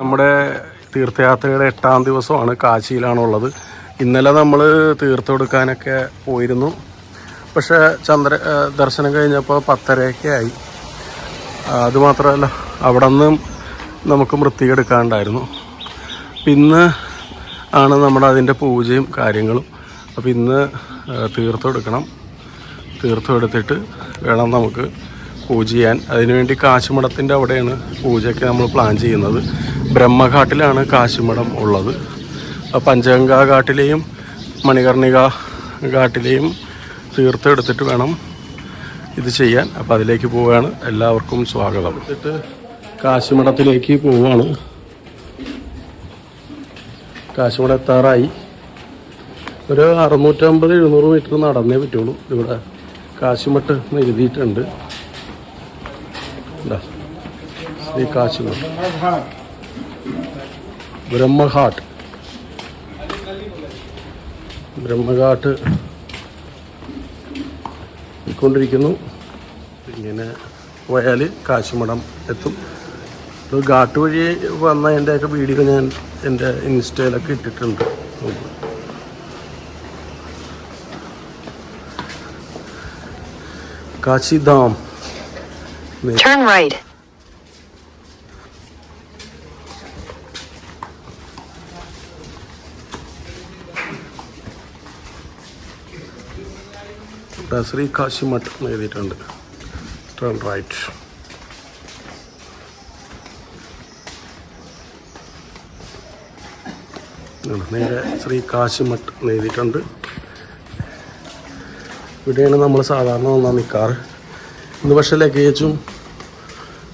നമ്മുടെ തീർത്ഥയാത്രയുടെ എട്ടാം ദിവസമാണ് കാശിയിലാണുള്ളത്. ഇന്നലെ നമ്മൾ തീർത്തെടുക്കാനൊക്കെ പോയിരുന്നു. പക്ഷേ ചന്ദ്ര ദർശനം കഴിഞ്ഞപ്പോൾ പത്തരയൊക്കെ ആയി അതുമാത്രമല്ല അവിടെ നിന്നും നമുക്ക് വൃത്തിയെടുക്കാണ്ടായിരുന്നു ഇന്ന് ആണ് നമ്മുടെ അതിന്റെ പൂജയും കാര്യങ്ങളും. അപ്പോൾ ഇന്ന് തീർത്തെടുക്കണം. തീർത്ഥം എടുത്തിട്ട് വേണം നമുക്ക് പൂജ ചെയ്യാൻ അതിനുവേണ്ടി കാശുമഠത്തിന്റെ അവിടെയാണ് പൂജയൊക്കെ നമ്മൾ പ്ലാൻ ചെയ്യുന്നത്. ബ്രഹ്മഘാട്ടിലാണ് കാശിമഠം ഉള്ളത്. പഞ്ചഗംഗാ ഘാട്ടിലെയും മണികർണിക ഘാട്ടിലെയും തീർത്തെടുത്തിട്ട് വേണം ഇത് ചെയ്യാൻ. അപ്പോൾ അതിലേക്ക് പോവുകയാണ് എല്ലാവർക്കും സ്വാഗതം. എന്നിട്ട് കാശിമഠത്തിലേക്ക് പോവുകയാണ് കാശുമഠം എത്താറായി. ഒരു അറുന്നൂറ്റമ്പത് എഴുന്നൂറ് മീറ്റർ നടന്നേ പറ്റുള്ളൂ. ഇവിടെ കാശുമട്ട് എഴുതിയിട്ടുണ്ട് ഇതാ, ശ്രീ കാശുകൾ ബ്രഹ്മഘാട്ട്. ബ്രഹ്മഘാട്ട് കൊണ്ടിരിക്കുന്നു ഇങ്ങനെ പോയാൽ കാശിമഠം എത്തും. ഇത് ഘാട്ട് വഴി വന്ന എന്റെയൊക്കെ വീഡിയോ ഞാൻ എന്റെ ഇൻസ്റ്റയിലൊക്കെ ഇട്ടിട്ടുണ്ട്. കാശിധാം. Turn right. ശ്രീ കാശിമഠ് എന്ന് എഴുതിയിട്ടുണ്ട്. ടേൺ റൈറ്റ് നേരെ ശ്രീ കാശിമഠ് എന്ന് എഴുതിയിട്ടുണ്ട്. ഇവിടെയാണ് നമ്മൾ സാധാരണ ഒന്നാം നിൽക്കാറ് ഇന്ന് പക്ഷേ ലഗേജും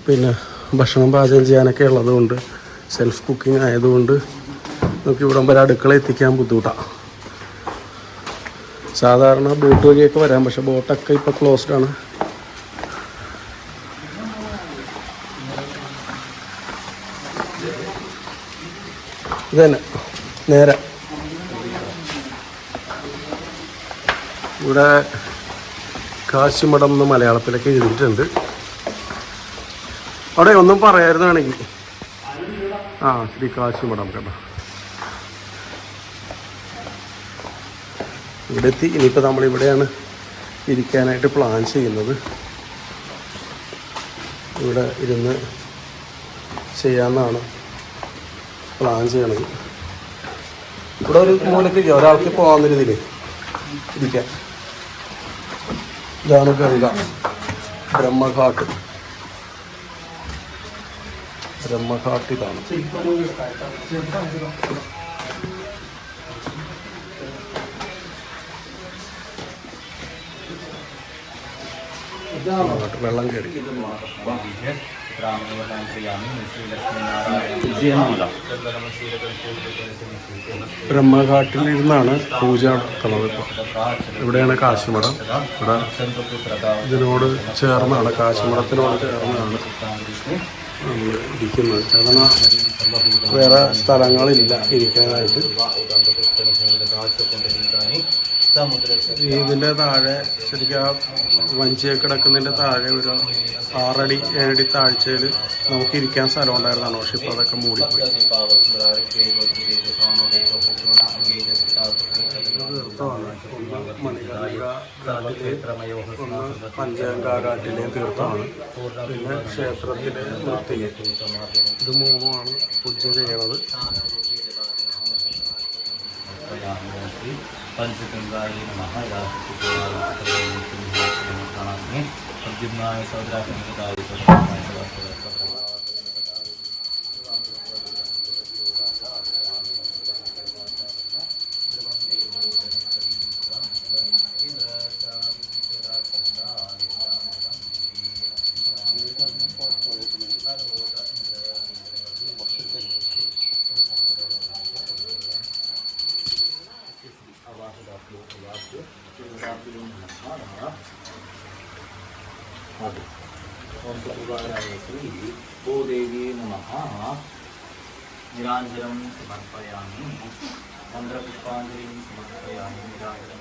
പിന്നെ ഭക്ഷണം പാചകം ചെയ്യാനൊക്കെ ഉള്ളതുകൊണ്ട് സെൽഫ് കുക്കിംഗ് ആയതുകൊണ്ട് നമുക്ക് ഇവിടം വരെ അടുക്കള എത്തിക്കാൻ ബുദ്ധിമുട്ടാണ് സാധാരണ ബോട്ട് വഴിയൊക്കെ വരാം പക്ഷെ ബോട്ടൊക്കെ ഇപ്പോൾ ക്ലോസ്ഡ് ആണ്. ഇത് തന്നെ നേരെ. ഇവിടെ കാശിമഠം എന്ന് മലയാളത്തിലൊക്കെ എഴുതിയിട്ടുണ്ട്. അവിടെ ഒന്നും പറയായിരുന്നാണെങ്കിൽ ആ ശ്രീ കാശിമഠം കേട്ടോ. ഇവിടെ എത്തി ഇനിയിപ്പോൾ നമ്മൾ ഇവിടെയാണ് ഇരിക്കാനായിട്ട് പ്ലാൻ ചെയ്യുന്നത്. ഇവിടെ ഇരുന്ന് ചെയ്യാമെന്നാണ് പ്ലാൻ ചെയ്യണത്. ഇവിടെ ഒരു മൂലക്ക്. ഒരാൾക്ക് പോകാവുന്ന രീതിയിൽ ഇരിക്കാം. ഇതാണ് ഗംഗ. ബ്രഹ്മഘാട്ട്. ബ്രഹ്മഘാട്ട് വെള്ളം കയറി. ബ്രഹ്മഘാട്ടിൽ ഇരുന്നാണ് പൂജ നടത്തുന്നത് ഇപ്പോൾ ഇവിടെയാണ് കാശിമഠം. ഇവിടെ ഇതിനോട് ചേർന്നാണ് കാശിമഠത്തിനോട് ചേർന്നാണ് നമ്മൾ ഇരിക്കുന്നത്. കാരണം വേറെ സ്ഥലങ്ങളില്ല ഇരിക്കാനായിട്ട്. ഇതിന്റെ താഴെ ശരിക്കും ആ വഞ്ചിയൊക്കെ കിടക്കുന്നതിന്റെ താഴെ ഒരു ആറടി ഏഴടി താഴ്ചയിൽ നമുക്ക് ഇരിക്കാൻ സ്ഥലം ഉണ്ടായിരുന്നതാണ് പക്ഷെ ഇപ്പോൾ അതൊക്കെ മൂടിപ്പോയി. തീർത്ഥമാണ് തീർത്ഥമാണ് പിന്നെ ക്ഷേത്രത്തിലെ വൃത്തിയെ ഇത് മൂന്നുമാണ് പൂജ ചെയ്യണത്. పంచగంగాయ నమ రాష్ట్ర సచివాలయ సభ్యున్నాయ సౌదరాశంగాయ प्रभुवाराय श्री भूदेवी नमः निराञ्जनं समर्पयामि चन्द्रपुष्पाञ्जलिं समर्पयामि निराञ्जनं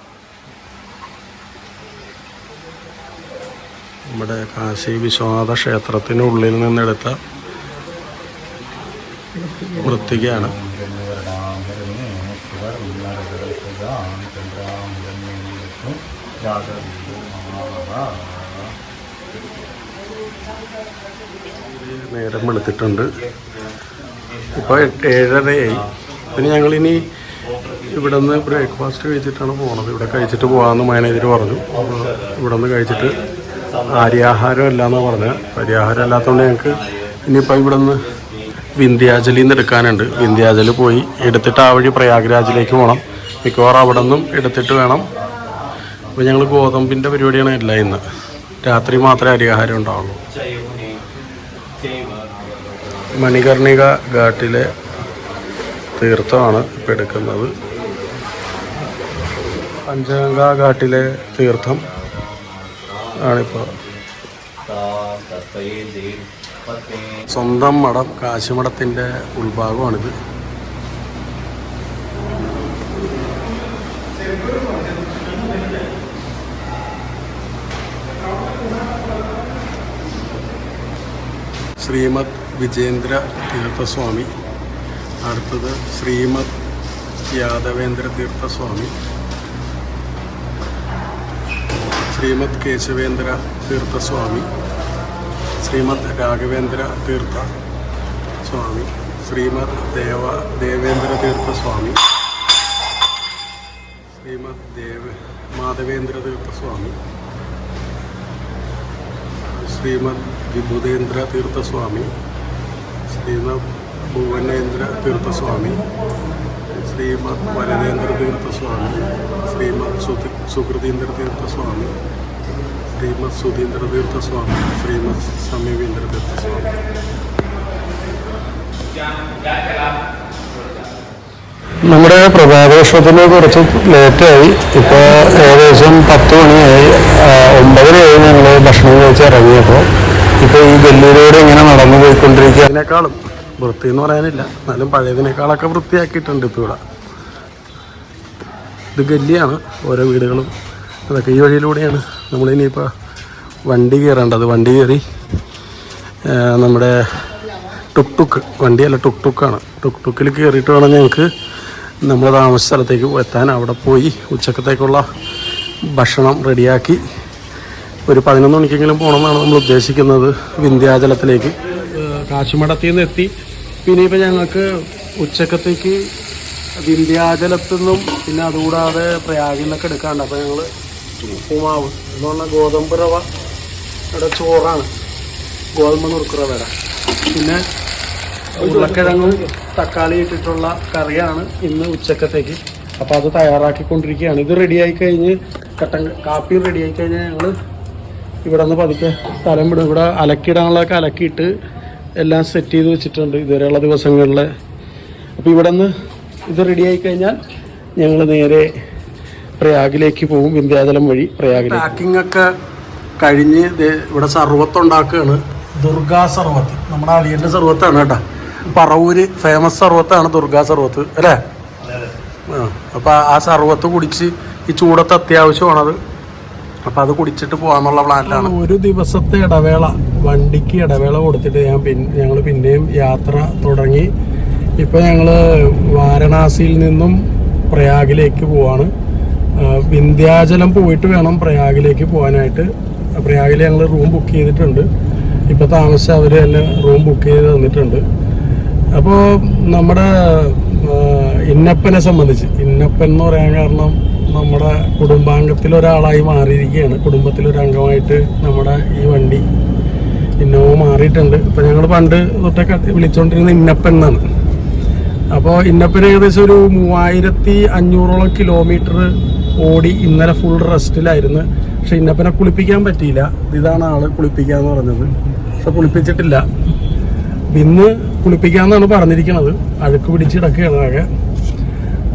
നമ്മുടെ കാശി വിശ്വനാഥ ക്ഷേത്രത്തിനുള്ളിൽ നിന്നെടുത്ത മൃത്തികയാണ് നേരം വെളുത്തിട്ടുണ്ട് ഇപ്പോൾ ഏഴരയായി. പിന്നെ ഞങ്ങളിനി ഇവിടെ നിന്ന് ബ്രേക്ക്ഫാസ്റ്റ് കഴിച്ചിട്ടാണ് പോകുന്നത് ഇവിടെ കഴിച്ചിട്ട് പോകാമെന്ന് മാനേജർ പറഞ്ഞു. അപ്പോൾ ഇവിടെ നിന്ന് കഴിച്ചിട്ട് ആര്യാഹാരം അല്ല എന്ന് പറഞ്ഞത് ആര്യാഹാരം അല്ലാത്തതുകൊണ്ട് ഞങ്ങൾക്ക് ഇനിയിപ്പോൾ ഇവിടെ നിന്ന് വിന്ധ്യാചലിൽ നിന്ന് എടുക്കാനുണ്ട്. വിന്ധ്യാചൽ പോയി എടുത്തിട്ട് ആ വഴി പ്രയാഗ്രാജിലേക്ക് പോകണം മിക്കവാറും അവിടെ നിന്നും എടുത്തിട്ട് വേണം. അപ്പോൾ ഞങ്ങൾ ഗോതമ്പിന്റെ പരിപാടിയാണ് എല്ലാം ഇന്ന്. രാത്രി മാത്രമേ അരിയാഹാരം ഉണ്ടാവുള്ളൂ. മണികർണിക ഘാട്ടിലെ തീർത്ഥമാണ് ഇപ്പം എടുക്കുന്നത്. പഞ്ചഗംഗ ഘാട്ടിലെ തീർത്ഥം ആണിപ്പോൾ സ്വന്തം മഠം കാശിമഠത്തിന്റെ ഉൾഭാഗമാണിത്. ശ്രീമദ് വിജേന്ദ്ര തീർത്ഥസ്വാമി. അടുത്തത് ശ്രീമദ് യാദവേന്ദ്ര തീർത്ഥസ്വാമി. ശ്രീമദ് കേശവേന്ദ്ര തീർത്ഥസ്വാമി. ശ്രീമദ് രാഘവേന്ദ്ര തീർത്ഥ സ്വാമി ശ്രീമദ് ദേവ ദേവേന്ദ്ര തീർത്ഥസ്വാമി. ശ്രീമദ് ദേവ മാധവേന്ദ്ര തീർത്ഥസ്വാമി. ശ്രീമദ് വിബുധേന്ദ്ര തീർത്ഥസ്വാമി. ശ്രീമദ് ഭുവനേന്ദ്ര തീർത്ഥസ്വാമി ശ്രീമദ് വരദേന്ദ്ര തീർത്ഥസ്വാമി ശ്രീമദ് സുധി സുഹൃതീന്ദ്ര തീർത്ഥസ്വാമി ശ്രീമദ് സുധീന്ദ്ര തീർത്ഥസ്വാമി ശ്രീമദ് സമീപീന്ദ്ര തീർത്ഥസ്വാമി. നമ്മുടെ പ്രഭാതോഷത്തിന് കുറച്ച് ലേറ്റായി. ഇപ്പോൾ ഏകദേശം പത്ത് മണിയായി. ഒമ്പതരയായി ഞങ്ങൾ ഭക്ഷണം കഴിച്ച് ഇറങ്ങിയപ്പോൾ. ഇപ്പോൾ ഈ ഗല്ലിയിലൂടെ ഇങ്ങനെ നടന്നു പോയിക്കൊണ്ടിരിക്കുക അതിനേക്കാളും വൃത്തി എന്ന് പറയാനില്ല. എന്നാലും പഴയതിനേക്കാളൊക്കെ വൃത്തിയാക്കിയിട്ടുണ്ട് ഇപ്പോൾ ഇവിടെ. ഇത് ഗല്ലിയാണ് ഓരോ വീടുകളും. അതൊക്കെ ഈ വഴിയിലൂടെയാണ്. നമ്മളിനിയിപ്പോൾ വണ്ടി കയറേണ്ടത്. വണ്ടി കയറി നമ്മുടെ ടുക് ടുക്ക് വണ്ടിയല്ല ടുക് ടുക്കാണ് ടുക് ടുക്കിൽ കയറിയിട്ട് വേണം ഞങ്ങൾക്ക് നമ്മൾ താമസ സ്ഥലത്തേക്ക് എത്താൻ. അവിടെ പോയി ഉച്ചക്കത്തേക്കുള്ള ഭക്ഷണം റെഡിയാക്കി ഒരു പതിനൊന്ന് മണിക്കെങ്കിലും പോകണമെന്നാണ് നമ്മൾ ഉദ്ദേശിക്കുന്നത് വിന്ധ്യാചലത്തിലേക്ക്. കാശിമഠത്തിൽ നിന്ന് എത്തി. പിന്നെ ഇപ്പം ഞങ്ങൾക്ക് ഉച്ചക്കത്തേക്ക് വിന്ധ്യാചലത്തു നിന്നും പിന്നെ അതുകൂടാതെ പ്രയാഗിൽ നിന്നൊക്കെ എടുക്കാണ്ട് അപ്പോൾ ഞങ്ങൾ ഉപ്പുമാവ് എന്ന് പറഞ്ഞാൽ ഗോതമ്പ് റവ ഇവിടെ ചോറാണ്. ഗോതമ്പ് നുറുക്ക് റവയുടെ. പിന്നെ ഉരുളക്കിഴങ്ങും തക്കാളി ഇട്ടിട്ടുള്ള കറിയാണ് ഇന്ന് ഉച്ചക്കത്തേക്ക്. അപ്പോൾ അത് തയ്യാറാക്കിക്കൊണ്ടിരിക്കുകയാണ്. ഇത് റെഡിയായി കഴിഞ്ഞ് കട്ടൻ കാപ്പി റെഡിയായി കഴിഞ്ഞാൽ ഞങ്ങൾ ഇവിടെ നിന്ന് പതുക്കെ സ്ഥലം വിടും. ഇവിടെ അലക്കിടാനുള്ളതൊക്കെ അലക്കിയിട്ട് എല്ലാം സെറ്റ് ചെയ്ത് വെച്ചിട്ടുണ്ട് ഇതുവരെയുള്ള ദിവസങ്ങളിൽ അപ്പോൾ ഇവിടെ നിന്ന് ഇത് റെഡിയായി കഴിഞ്ഞാൽ ഞങ്ങൾ നേരെ പ്രയാഗിലേക്ക് പോകും വിന്ധ്യാചലം വഴി പ്രയാഗിലേക്ക് പാക്കിംഗ് ഒക്കെ കഴിഞ്ഞ് ഇവിടെ സർവത്ത് ഉണ്ടാക്കുകയാണ് ദുർഗാ സർവത്ത് നമ്മുടെ അളിയന്റെ സർവത്താണ് കേട്ടോ. പറവൂര് ഫേമസ് സർവത്താണ് ദുർഗാ സർവത്ത് അല്ലേ? ആ അപ്പോൾ ആ സർവത്ത് കുടിച്ച് ഈ ചൂടത്ത് അത്യാവശ്യമാണത്. അപ്പം അത് കുടിച്ചിട്ട് പോകാന്നുള്ള പ്ലാനിലാണ്. ഒരു ദിവസത്തെ ഇടവേള വണ്ടിക്ക് ഇടവേള കൊടുത്തിട്ട് ഞാൻ പിന്നെ ഞങ്ങൾ പിന്നെയും യാത്ര തുടങ്ങി. ഇപ്പൊ ഞങ്ങൾ വാരണാസിയിൽ നിന്നും പ്രയാഗിലേക്ക് പോവാണ്. വിന്ധ്യാചലം പോയിട്ട് വേണം പ്രയാഗിലേക്ക് പോകാനായിട്ട് പ്രയാഗിൽ ഞങ്ങൾ റൂം ബുക്ക് ചെയ്തിട്ടുണ്ട്. ഇപ്പോൾ താമസിച്ച് അവർ തന്നെ റൂം ബുക്ക് ചെയ്ത് തന്നിട്ടുണ്ട്. അപ്പോൾ നമ്മുടെ ഇന്നപ്പനെ സംബന്ധിച്ച് ഇന്നപ്പൻ എന്ന് പറയാൻ കാരണം നമ്മുടെ കുടുംബാംഗത്തിലൊരാളായി മാറിയിരിക്കുകയാണ്. കുടുംബത്തിലൊരംഗമായിട്ട് നമ്മുടെ ഈ വണ്ടി ഇന്നോവ മാറിയിട്ടുണ്ട്. ഇപ്പം ഞങ്ങൾ പണ്ട് തൊട്ടൊക്കെ വിളിച്ചുകൊണ്ടിരുന്ന ഇന്നപ്പൻ എന്നാണ്. അപ്പോൾ ഇന്നപ്പൻ ഏകദേശം ഒരു മൂവായിരത്തി അഞ്ഞൂറോളം കിലോമീറ്റർ ഓടി ഇന്നലെ ഫുൾ റെസ്റ്റിലായിരുന്നു പക്ഷെ ഇന്നപ്പനെ കുളിപ്പിക്കാൻ പറ്റിയില്ല. ഇതാണ് ആൾ കുളിപ്പിക്കാന്ന് പറഞ്ഞത്. പക്ഷെ കുളിപ്പിച്ചിട്ടില്ല. ഇന്ന് കുളിപ്പിക്കാന്നാണ് പറഞ്ഞിരിക്കുന്നത് അഴുക്ക് പിടിച്ച് കിടക്കുകയാണ് ആകെ.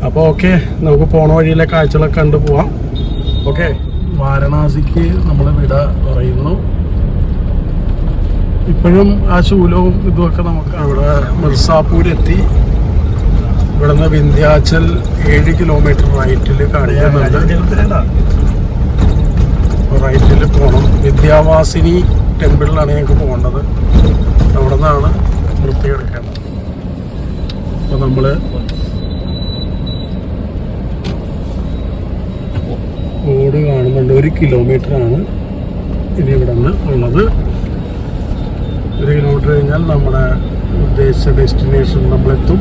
അപ്പോൾ ഓക്കെ നമുക്ക് പോണ വഴിയിലെ കാഴ്ചകളൊക്കെ കണ്ടു പോവാം. ഓക്കെ വാരണാസിക്ക് നമ്മൾ വിട പറയുന്നു. ഇപ്പോഴും ആ ശൂലവും ഇതുമൊക്കെ നമുക്ക് അവിടെ മിർസാപൂരെത്തി. ഇവിടെ നിന്ന് വിന്ധ്യാചൽ ഏഴ് കിലോമീറ്റർ റൈറ്റിൽ കാണിക്കുന്നുണ്ട്. റൈറ്റിൽ പോകണം വിദ്യാവാസിനി ടെമ്പിളിലാണ് ഞങ്ങൾക്ക് പോകേണ്ടത്. അവിടെ നിന്നാണ് വൃത്തിയെടുക്കേണ്ടത് നമ്മൾ ബോർഡ് കാണുന്നുണ്ട്. ഒരു കിലോമീറ്റർ ആണ് ഇനി ഇവിടെ നിന്ന് ഉള്ളത്. ഒരു കിലോമീറ്റർ കഴിഞ്ഞാൽ നമ്മുടെ ഉദ്ദേശിച്ച ഡെസ്റ്റിനേഷൻ നമ്മളെത്തും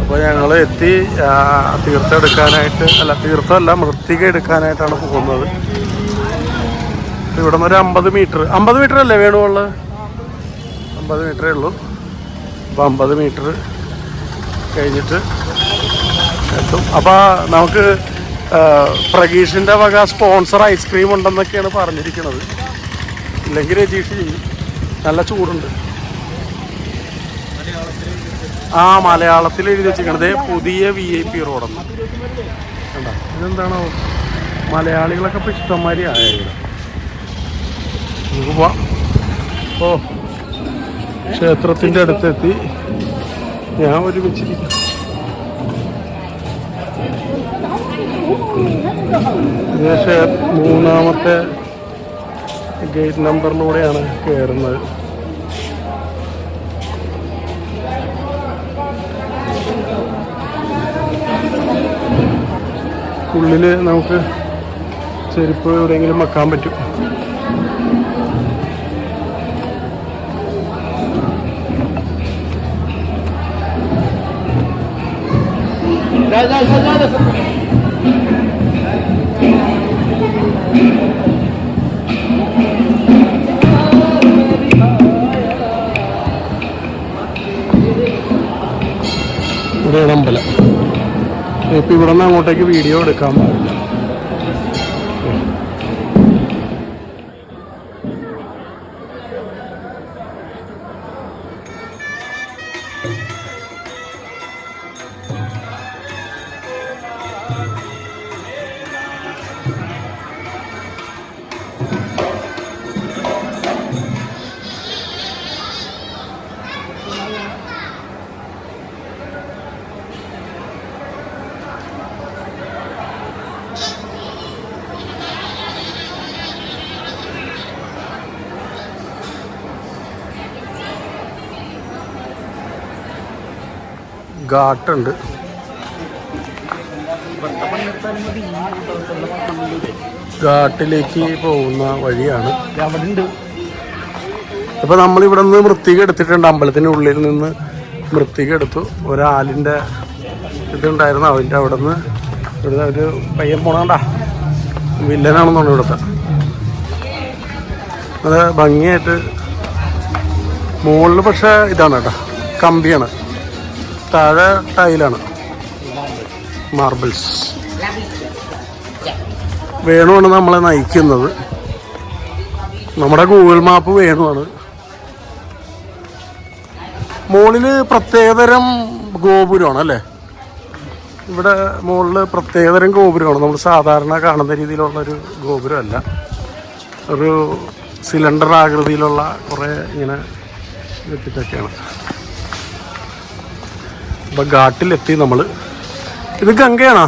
അപ്പോൾ ഞങ്ങൾ എത്തി. തീർത്ഥം എടുക്കാനായിട്ട് അല്ല തീർത്ഥമല്ല മൃത്തിക എടുക്കാനായിട്ടാണ് പോകുന്നത്. ഇവിടെ നിന്ന് ഒരു അമ്പത് മീറ്റർ അമ്പത് മീറ്റർ അല്ലേ വേണുള്ളത്? അമ്പത് മീറ്ററേ ഉള്ളൂ. അപ്പോൾ അമ്പത് മീറ്റർ കഴിഞ്ഞിട്ട് എത്തും. അപ്പോൾ നമുക്ക് ആ, പ്രഗീഷിന്റെ വക സ്പോൺസർ ഐസ്ക്രീം ഉണ്ടെന്നൊക്കെയാണ് പറഞ്ഞിരിക്കുന്നത് ഇല്ലെങ്കിൽ രജീഷ് നല്ല ചൂടുണ്ട്. ആ മലയാളത്തിൽ എഴുതി വെച്ചിരിക്കണത് പുതിയ വി ഐ പി റോഡെന്ന് ഇതെന്താണോ? മലയാളികളൊക്കെ ഇപ്പം ഇഷ്ടംമാതിരി ആയ ഓ ക്ഷേത്രത്തിന്റെ അടുത്തെത്തി. ഞാൻ ഒരുമിച്ചിരിക്കും. ക്ഷേ- മൂന്നാമത്തെ ഗേറ്റ് നമ്പറിലൂടെയാണ് കയറുന്നത്. ഉള്ളിൽ നമുക്ക് ചെരുപ്പ് എവിടെയെങ്കിലും വെക്കാൻ പറ്റും. ഇവിടെ ഒരു അമ്പലം ഇപ്പം ഇവിടെ നിന്ന് അങ്ങോട്ടേക്ക് വീഡിയോ എടുക്കാൻ പാടില്ല. ഘാട്ടുണ്ട് ഘാട്ടിലേക്ക് പോകുന്ന വഴിയാണ്. അപ്പൊ നമ്മൾ ഇവിടെ നിന്ന് മൃത്തിക എടുത്തിട്ടുണ്ട്. അമ്പലത്തിന്റെ ഉള്ളിൽ നിന്ന് മൃത്തിക എടുത്തു. ഒരാലിന്റെ ഇതുണ്ടായിരുന്നു. അതിന്റെ അവിടെ നിന്ന് ഇവിടുന്ന് ഒരു പയ്യൻ പോണണ്ട വില്ലനാണെന്നാണ് ഇവിടുത്തെ. അത് ഭംഗിയായിട്ട് മുകളിൽ പക്ഷേ ഇതാണ് കേട്ടോ. കമ്പിയാണ്. താഴെ ടൈലാണ്. മാർബിൾസ് വേണുവാണ് നമ്മളെ നയിക്കുന്നത്. നമ്മുടെ ഗൂഗിൾ മാപ്പ് വേണുവാണ്. മുകളിൽ പ്രത്യേകതരം ഗോപുരമാണ് അല്ലേ? ഇവിടെ മുകളിൽ പ്രത്യേകതരം ഗോപുരമാണ്. നമ്മൾ സാധാരണ കാണുന്ന രീതിയിലുള്ളൊരു ഗോപുരമല്ല. ഒരു സിലിണ്ടർ ആകൃതിയിലുള്ള കുറേ ഇങ്ങനെ വെച്ചിട്ടൊക്കെയാണ് അപ്പൊ ഘാട്ടിലെത്തി നമ്മൾ. ഇത് ഗംഗയാണോ?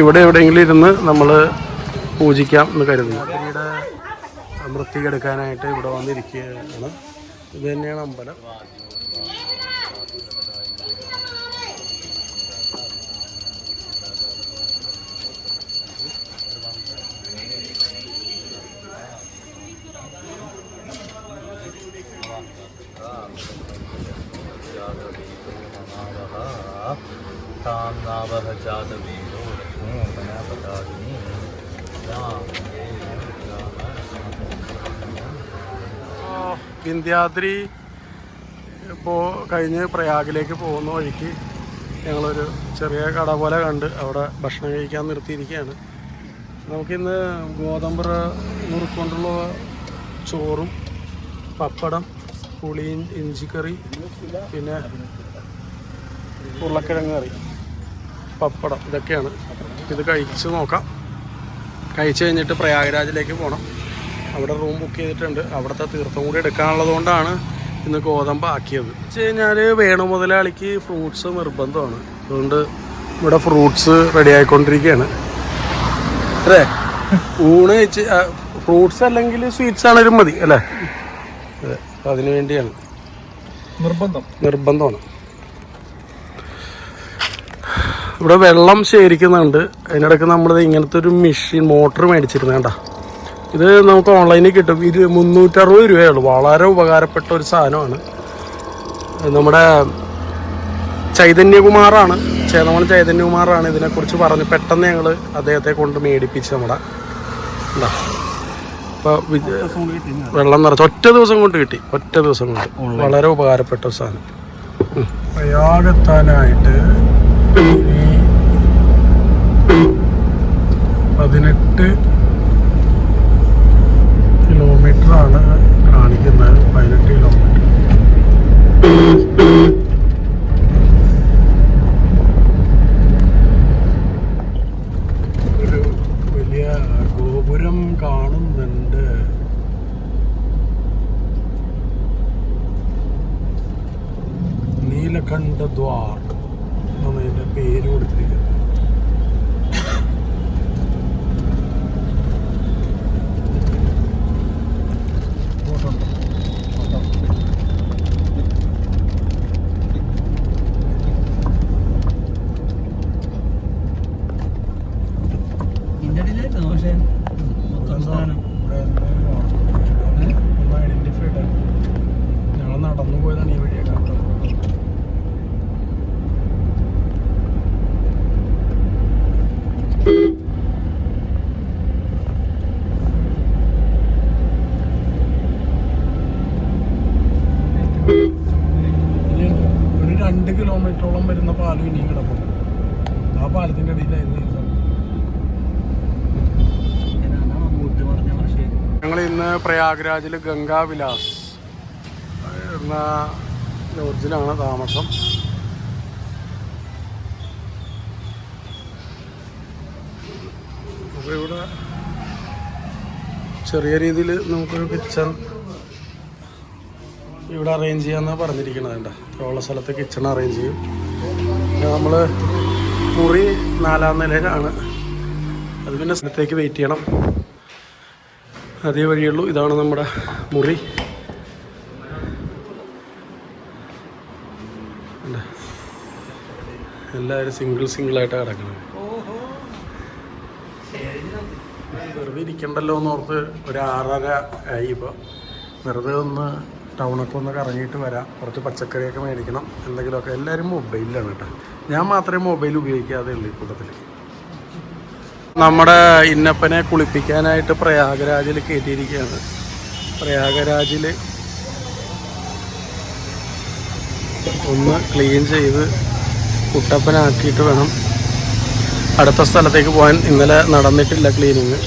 ഇവിടെ എവിടെയെങ്കിലും ഇരുന്ന് നമ്മൾ പൂജിക്കാം എന്ന് കരുതുന്നു. വൃത്തിയെടുക്കാനായിട്ട് ഇവിടെ വന്നിരിക്കുകയാണ്. ഇത് തന്നെയാണ് അമ്പലം. സാവഹജാതവേ പനാപതാദിനി വിന്ധ്യാദ്രി ഇപ്പോൾ കഴിഞ്ഞ് പ്രയാഗിലേക്ക് പോകുന്ന വഴിക്ക് ഞങ്ങളൊരു ചെറിയ കട പോലെ കണ്ട് അവിടെ ഭക്ഷണം കഴിക്കാൻ നിർത്തിയിരിക്കുകയാണ്. നമുക്കിന്ന് ഗോതമ്പ് നുറുക്കൊണ്ടുള്ള ചോറും പപ്പടം പുളിയും ഇഞ്ചിക്കറി പിന്നെ ഉരുളക്കിഴങ്ങ് കറി. പപ്പടം ഇതൊക്കെയാണ്. ഇത് കഴിച്ച് നോക്കാം. കഴിച്ച് കഴിഞ്ഞിട്ട് പ്രയാഗ്രാജിലേക്ക് പോകണം അവിടെ റൂം ബുക്ക് ചെയ്തിട്ടുണ്ട്. അവിടുത്തെ തീർത്ഥം കൂടി എടുക്കാനുള്ളത് കൊണ്ടാണ് ഇന്ന് ഗോതമ്പ് ആക്കിയത്. വെച്ച് കഴിഞ്ഞാൽ വേണു മുതലാളിക്ക് ഫ്രൂട്ട്സ് നിർബന്ധമാണ്. അതുകൊണ്ട് ഇവിടെ ഫ്രൂട്ട്സ് റെഡി ആയിക്കൊണ്ടിരിക്കുകയാണ്. അല്ലേ? ഊണ് കഴിച്ച് ഫ്രൂട്ട്സ് അല്ലെങ്കിൽ സ്വീറ്റ്സ് ആണെങ്കിലും മതി അല്ലേ? അതെ. അപ്പം അതിനു വേണ്ടിയാണ്. നിർബന്ധം. നിർബന്ധമാണ്. ഇവിടെ വെള്ളം ശേഖരിക്കുന്നുണ്ട്. അതിനിടയ്ക്ക് നമ്മൾ ഇങ്ങനത്തെ ഒരു മെഷീൻ മോട്ടർ മേടിച്ചിരുന്നു കേട്ടോ ഇത് നമുക്ക് ഓൺലൈനിൽ കിട്ടും. ഇത് മുന്നൂറ്ററുപത് രൂപയേ ഉള്ളൂ വളരെ ഉപകാരപ്പെട്ട ഒരു സാധനമാണ്. നമ്മുടെ ചൈതന്യകുമാറാണ്. ചേന്നമൺ ചൈതന്യകുമാറാണ് ഇതിനെക്കുറിച്ച് പറഞ്ഞ് പെട്ടെന്ന് ഞങ്ങൾ അദ്ദേഹത്തെ കൊണ്ട് മേടിപ്പിച്ച് നമ്മുടെ എന്താ ഇപ്പോൾ വെള്ളം നിറച്ച് ഒറ്റ ദിവസം കൊണ്ട് കിട്ടി. ഒറ്റ ദിവസം കൊണ്ട്. വളരെ ഉപകാരപ്പെട്ട ഒരു സാധനം. പ്രയാഗെത്താനായിട്ട് പതിനെട്ട് കിലോമീറ്റർ ആണ് കാണിക്കുന്നത് പതിനെട്ട് കിലോമീറ്റർ ഒരു വലിയ ഗോപുരം കാണുന്നുണ്ട് നീലകണ്ഠ ദ്വാർ എന്നാണ് അതിന്റെ പേര് കൊടുത്തിരിക്കുന്നത് ഇന്ത്യയിലായിരുന്നു പക്ഷേ മൊത്തം സ്ഥാനം ഇവിടെ എന്തെങ്കിലും കാണും. ഒന്ന് ഐഡന്റിഫൈ ഇടാൻ ഞങ്ങൾ നടന്നു പോയതാണ് ഈ വഴിയൊക്കെ കേട്ടോ ഇനിയുണ്ട്. ഒരു രണ്ട് കിലോമീറ്ററോളം വരുന്ന പാലം ഇനിയും കിടപ്പുണ്ട് ആ പാലത്തിന്റെ അടിയിലായിരുന്നു ഈ സ്ഥലം. ഏതാണ് മമ്മൂട്ടി പറഞ്ഞ പക്ഷേ ഞങ്ങൾ ഇന്ന് പ്രയാഗ്രാജിൽ ഗംഗാ വിലാസ് എന്ന ലോഡ്ജിലാണ് താമസം. ഇവിടെ ചെറിയ രീതിയിൽ നമുക്കൊരു കിച്ചൺ ഇവിടെ അറേഞ്ച് ചെയ്യാമെന്നാണ് പറഞ്ഞിരിക്കുന്നത് വേണ്ട ഉള്ള സ്ഥലത്ത് കിച്ചൺ അറേഞ്ച് ചെയ്യും. നമ്മൾ മുറി നാലാം നിലയിലാണ്. അത് പിന്നെ സ്ഥലത്തേക്ക് വെയിറ്റ് ചെയ്യണം. അതേ വഴിയുള്ളൂ. ഇതാണ് നമ്മുടെ മുറി? എല്ലാവരും സിംഗിൾ ആയിട്ടാണ് കിടക്കുന്നത്. വെറുതെ ഇരിക്കണ്ടല്ലോ എന്ന് ഓർത്ത് ഒരു ആറര ആയി ഇപ്പോൾ വെറുതെ ഒന്ന് ടൗണൊക്കെ ഒന്ന് കറങ്ങിയിട്ട് വരാം. കുറച്ച് പച്ചക്കറിയൊക്കെ മേടിക്കണം. എന്തെങ്കിലുമൊക്കെ. എല്ലാവരും മൊബൈലിലാണ് കേട്ടോ. ഞാൻ മാത്രമേ മൊബൈൽ ഉപയോഗിക്കാതെ ഉള്ളൂ ഈ കൂട്ടത്തിൽ നമ്മുടെ ഇന്നപ്പനെ കുളിപ്പിക്കാനായിട്ട് പ്രയാഗരാജിൽ കയറ്റിയിരിക്കുകയാണ് പ്രയാഗരാജിൽ ഒന്ന് ക്ലീൻ ചെയ്ത് കുട്ടപ്പനാക്കിയിട്ട് വേണം. അടുത്ത സ്ഥലത്തേക്ക് പോകാൻ ഇന്നലെ നടന്നിട്ടില്ല ക്ലീനിങ്.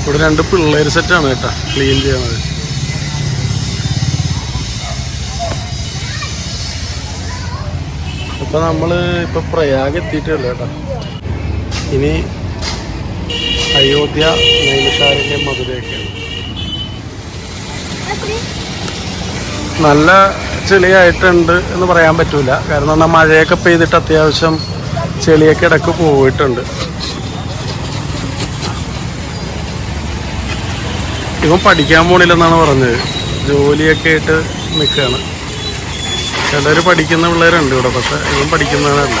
ഇവിടെ രണ്ട് പിള്ളേർ സെറ്റാണ് കേട്ടോ ക്ലീൻ ചെയ്യണത് ഇപ്പൊ നമ്മൾ ഇപ്പൊ പ്രയാഗ് എത്തിയിട്ടുള്ളൂ കേട്ടോ. ഇനി അയോധ്യ നൈമിഷാരണ്യം മധുരയൊക്കെയാണ്. നല്ല ചെളിയായിട്ടുണ്ട് എന്ന് പറയാൻ പറ്റൂല. കാരണം എന്നാൽ മഴയൊക്കെ പെയ്തിട്ട് അത്യാവശ്യം ചെളിയൊക്കെ ഇടയ്ക്ക് പോയിട്ടുണ്ട്. ഇവൻ പഠിക്കാൻ പോണില്ലെന്നാണ് പറഞ്ഞത്. ജോലിയൊക്കെ ആയിട്ട് നിൽക്കുകയാണ് ചിലർ പഠിക്കുന്ന പിള്ളേരുണ്ട് ഇവിടെ പക്ഷെ ഇവൻ പഠിക്കുന്നതല്ല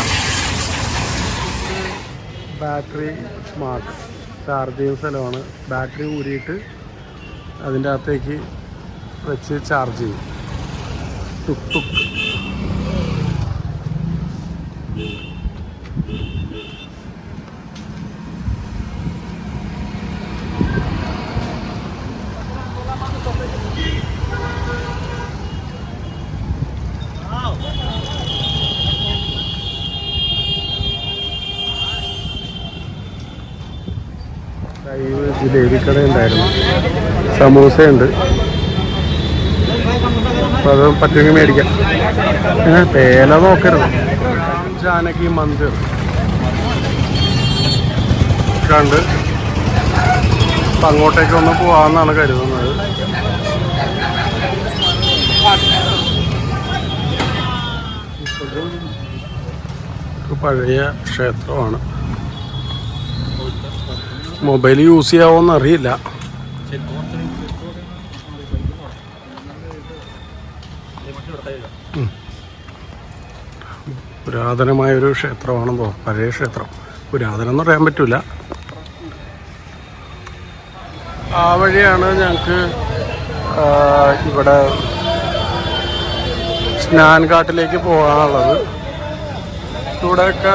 ബാറ്ററി സ്മാർട്ട് ചാർജ് ചെയ്യുന്ന സ്ഥലമാണ്. ബാറ്ററി ഊരിയിട്ട് അതിന്റെ അകത്തേക്ക് വെച്ച് ചാർജ് ചെയ്യും. ടുക്ക് ടുക് ലൈവ് ദേവിക്കട ഉണ്ടായിരുന്നു സമൂസയുണ്ട്. അപ്പം അത് പറ്റുമെങ്കിൽ മേടിക്കാം. പേല നോക്കരുത്. ജാനകി മന്ദിർ കണ്ട് അപ്പം അങ്ങോട്ടേക്ക് ഒന്ന് പോവാമെന്നാണ് കരുതുന്നത്. പഴയ ക്ഷേത്രമാണ്. മൊബൈൽ യൂസ് ചെയ്യാവോന്ന് അറിയില്ല. പുരാതനമായൊരു ക്ഷേത്രമാണെന്ന് പഴയ ക്ഷേത്രം. പുരാതനം എന്ന് പറയാൻ പറ്റില്ല ആ വഴിയാണ് ഞങ്ങൾക്ക് ഇവിടെ സ്നാൻഘാട്ടിലേക്ക് പോകാനുള്ളത്. ഇവിടെയൊക്കെ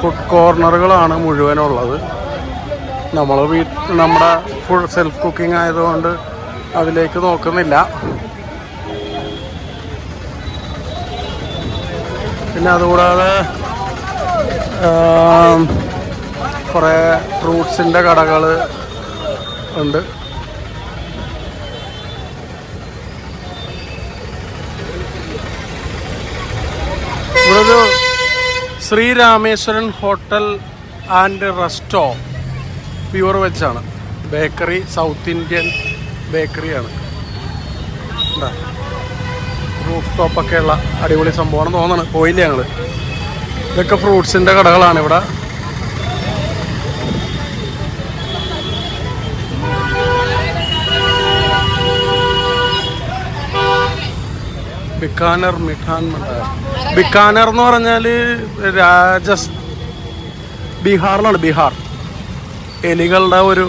ഫുഡ് കോർണറുകളാണ് മുഴുവനുള്ളത്. നമ്മൾ വീ നമ്മുടെ ഫുൾ സെൽഫ് കുക്കിംഗ് ആയതുകൊണ്ട് അതിലേക്ക് നോക്കുന്നില്ല. പിന്നെ അതുകൂടാതെ കുറേ ഫ്രൂട്ട്സിന്റെ കടകൾ ഉണ്ട്. ഇവിടെ ഒരു Sreerameswaran hotel and resto pure വെച്ചാണ് ബേക്കറി സൗത്ത് ഇന്ത്യൻ ബേക്കറിയാണ്. റൂഫ് ടോപ്പൊക്കെ ഉള്ള അടിപൊളി സംഭവമാണ് തോന്നണം പോയില്ല ഞങ്ങൾ ഇതൊക്കെ ഫ്രൂട്ട്സിന്റെ കടകളാണ് ഇവിടെ. ബിക്കാനർ മിഠാൻ ബിക്കാനർ എന്ന് പറഞ്ഞാൽ രാജസ് ബീഹാറിലാണ് ബീഹാർ. എലികളുടെ ഒരു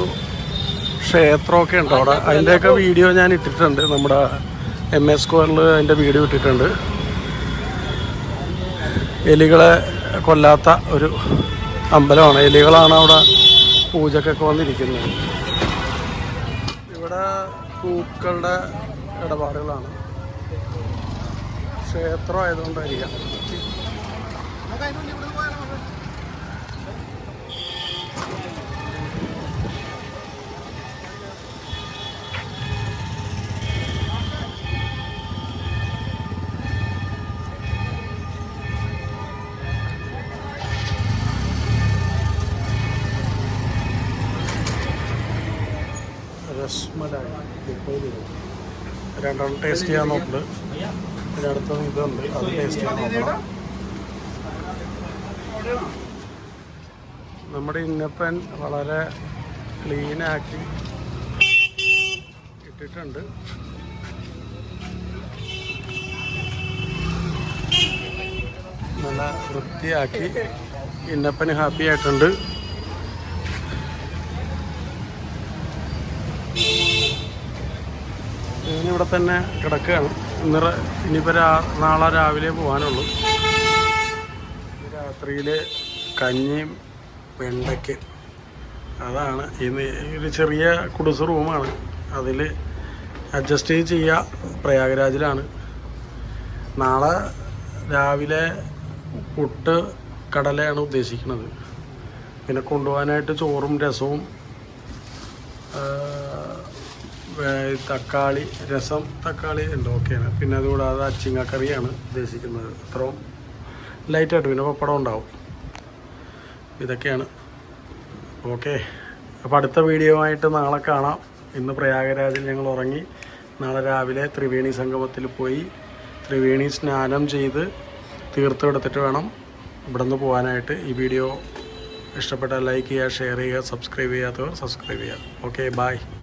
ക്ഷേത്രമൊക്കെ ഉണ്ട് അവിടെ. അതിന്റെയൊക്കെ വീഡിയോ ഞാൻ ഇട്ടിട്ടുണ്ട്. നമ്മുടെ എം എസ് സ്ക്വയറിൽ അതിന്റെ വീഡിയോ ഇട്ടിട്ടുണ്ട്. എലികളെ കൊല്ലാത്ത ഒരു അമ്പലമാണ്. എലികളാണ് അവിടെ പൂജക്കൊക്കെ വന്നിരിക്കുന്നത്. ഇവിടെ പൂക്കളുടെ ഇടപാടുകളാണ്. ക്ഷേത്രം ആയതുകൊണ്ടായിരിക്കാം. രണ്ടെണ്ണം ടേസ്റ്റ് ചെയ്യാൻ നോക്കുന്നുണ്ട് പിന്നെ അടുത്തത് ഇതുണ്ട്. അത് ടേസ്റ്റ് ചെയ്യാൻ നോക്കണം. നമ്മുടെ ഇന്നപ്പൻ വളരെ ക്ലീനാക്കി ഇട്ടിട്ടുണ്ട്. നല്ല വൃത്തിയാക്കി ഇന്നപ്പന് ഹാപ്പി ആയിട്ടുണ്ട്. ഇവിടെ തന്നെ കിടക്കുകയാണ്. ഇന്ന് റ- ഇനിയിപ്പോൾ രാ നാളെ രാവിലെ പോകാനുള്ളൂ രാത്രിയിൽ കഞ്ഞിയും വെണ്ടയ്ക്ക്. അതാണ് ഇന്ന് ഒരു ചെറിയ കുടിസ് റൂമാണ്. അതിൽ അഡ്ജസ്റ്റ് ചെയ്യുക പ്രയാഗരാജിലാണ്. നാളെ രാവിലെ പുട്ട് കടലയാണ് ഉദ്ദേശിക്കുന്നത്. പിന്നെ കൊണ്ടുപോകാനായിട്ട് ചോറും രസവും തക്കാളി രസം തക്കാളി ഉണ്ട് ഓക്കെയാണ് പിന്നെ അതുകൂടാതെ അച്ചിങ്ങക്കറിയാണ് ഉദ്ദേശിക്കുന്നത്. അത്രയും ലൈറ്റായിട്ട് പിന്നെ പപ്പടം ഉണ്ടാവും. ഇതൊക്കെയാണ്. ഓക്കെ. അപ്പോൾ അടുത്ത വീഡിയോ ആയിട്ട് നാളെ കാണാം. ഇന്ന് പ്രയാഗരാജിൽ ഞങ്ങൾ ഉറങ്ങി. നാളെ രാവിലെ ത്രിവേണി സംഗമത്തിൽ പോയി ത്രിവേണി സ്നാനം ചെയ്ത് തീർത്തെടുത്തിട്ട് വേണം ഇവിടെ നിന്ന് പോകാനായിട്ട്. ഈ വീഡിയോ ഇഷ്ടപ്പെട്ടാൽ ലൈക്ക് ചെയ്യുക ഷെയർ ചെയ്യുക സബ്സ്ക്രൈബ് ചെയ്യാത്തവർ സബ്സ്ക്രൈബ് ചെയ്യുക. Okay bye